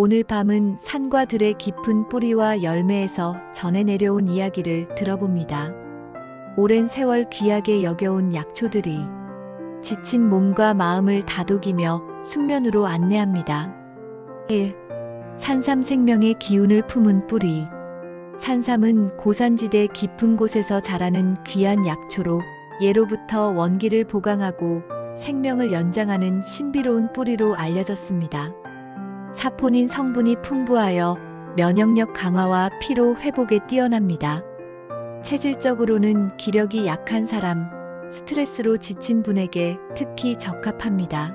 오늘 밤은 산과 들의 깊은 뿌리와 열매에서 전해 내려온 이야기를 들어봅니다. 오랜 세월 귀하게 여겨온 약초들이 지친 몸과 마음을 다독이며 숙면으로 안내합니다. 1. 산삼 생명의 기운을 품은 뿌리. 산삼은 고산지대 깊은 곳에서 자라는 귀한 약초로 예로부터 원기를 보강하고 생명을 연장하는 신비로운 뿌리로 알려졌습니다. 사포닌 성분이 풍부하여 면역력 강화와 피로 회복에 뛰어납니다. 체질적으로는 기력이 약한 사람, 스트레스로 지친 분에게 특히 적합합니다.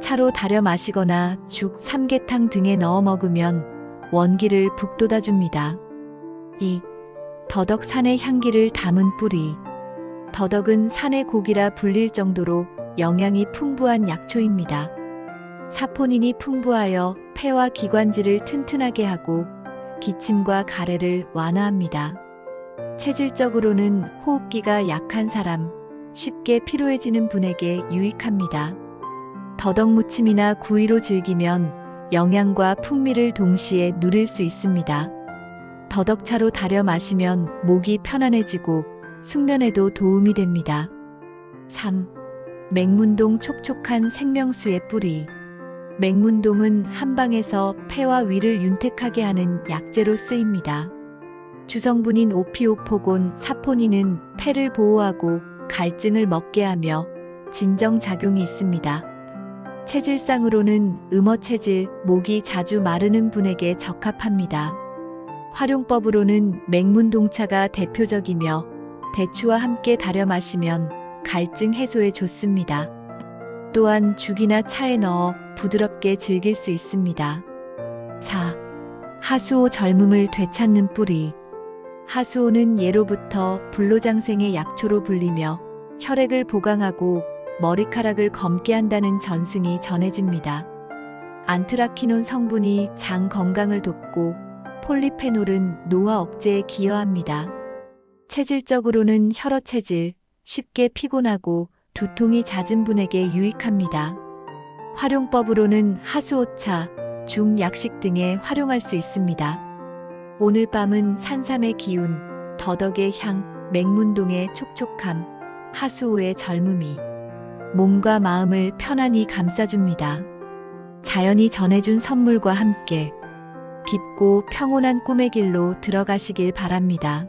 차로 달여 마시거나 죽, 삼계탕 등에 넣어 먹으면 원기를 북돋아 줍니다. 2. 더덕 산의 향기를 담은 뿌리. 더덕은 산의 고기라 불릴 정도로 영양이 풍부한 약초입니다. 사포닌이 풍부하여 폐와 기관지를 튼튼하게 하고 기침과 가래를 완화합니다. 체질적으로는 호흡기가 약한 사람, 쉽게 피로해지는 분에게 유익합니다. 더덕 무침이나 구이로 즐기면 영양과 풍미를 동시에 누릴 수 있습니다. 더덕차로 달여 마시면 목이 편안해지고 숙면에도 도움이 됩니다. 3. 맹문동 촉촉한 생명수의 뿌리. 맹문동은 한방에서 폐와 위를 윤택하게 하는 약재로 쓰입니다. 주성분인 오피오포곤, 사포닌은 폐를 보호하고 갈증을 먹게 하며 진정 작용이 있습니다. 체질상으로는 음어 체질, 목이 자주 마르는 분에게 적합합니다. 활용법으로는 맹문동차가 대표적이며 대추와 함께 달여 마시면 갈증 해소에 좋습니다. 또한 죽이나 차에 넣어 부드럽게 즐길 수 있습니다. 4. 하수오 젊음을 되찾는 뿌리. 하수오는 예로부터 불로장생의 약초로 불리며 혈액을 보강하고 머리카락을 검게 한다는 전승이 전해집니다. 안트라키논 성분이 장 건강을 돕고 폴리페놀은 노화 억제에 기여합니다. 체질적으로는 혈어 체질, 쉽게 피곤하고 두통이 잦은 분에게 유익합니다. 활용법으로는 하수오차, 중약식 등에 활용할 수 있습니다. 오늘 밤은 산삼의 기운, 더덕의 향, 맹문동의 촉촉함, 하수오의 젊음이 몸과 마음을 편안히 감싸줍니다. 자연이 전해준 선물과 함께 깊고 평온한 꿈의 길로 들어가시길 바랍니다.